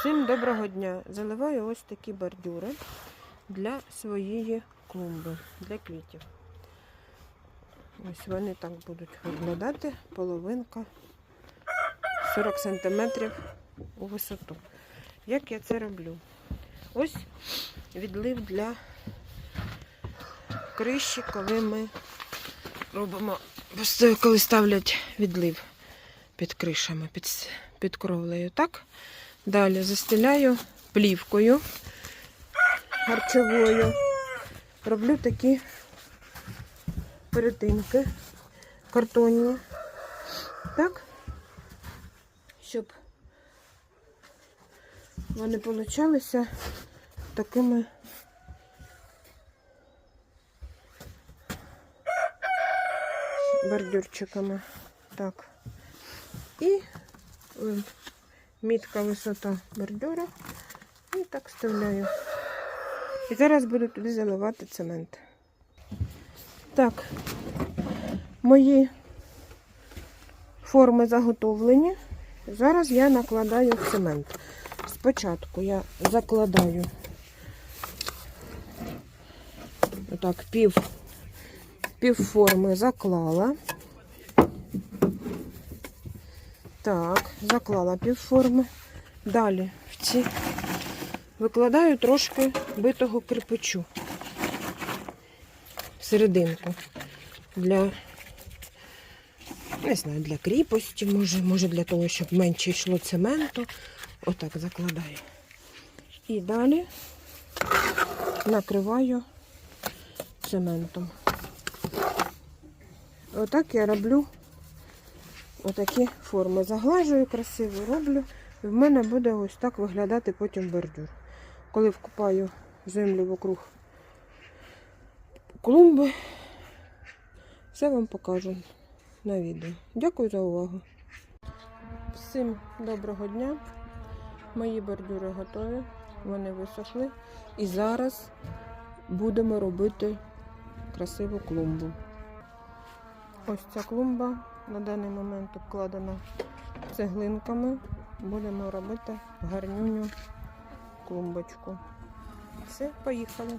Всім доброго дня! Заливаю ось такі бордюри для своєї клумби, для квітів. Ось вони так будуть виглядати, половинка 40 см у висоту. Як я це роблю? Ось відлив для криші, коли ми робимо, коли ставлять відлив під кришами, під, під кровлею. Так? Далі застеляю плівкою харчовою. Роблю такі перетинки картонні. Так? Щоб вони получалися такими бордюрчиками. Так. І е, мітка висота бордюра. І так вставляю. І зараз буду туди заливати цемент. Так, мої форми заготовлені. Зараз я накладаю цемент. Спочатку я закладаю отак пів, пів форми заклала. Так, заклала півформи. Далі в ці викладаю трошки битого кирпичу всерединку. Для, не знаю, для кріпості, може, може для того, щоб менше йшло цементу. Отак закладаю. І далі накриваю цементом. Отак я роблю отакі форми. Заглажую красиво роблю. І в мене буде ось так виглядати потім бордюр. Коли вкупаю землю вокруг клумби, все вам покажу на відео. Дякую за увагу. Всім доброго дня. Мої бордюри готові, вони висохли. І зараз будемо робити красиву клумбу. Ось ця клумба на даний момент обкладена цеглинками. Будемо робити гарнюню клумбочку. Все, поїхали.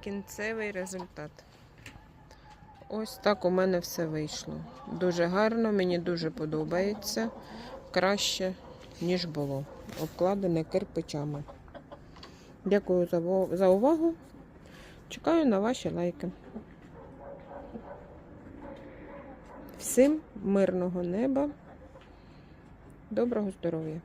кінцевий результат. Ось так у мене все вийшло. Дуже гарно, мені дуже подобається. Краще, ніж було. Обкладене кирпичами. Дякую за увагу. Чекаю на ваші лайки. Всім мирного неба, доброго здоров'я!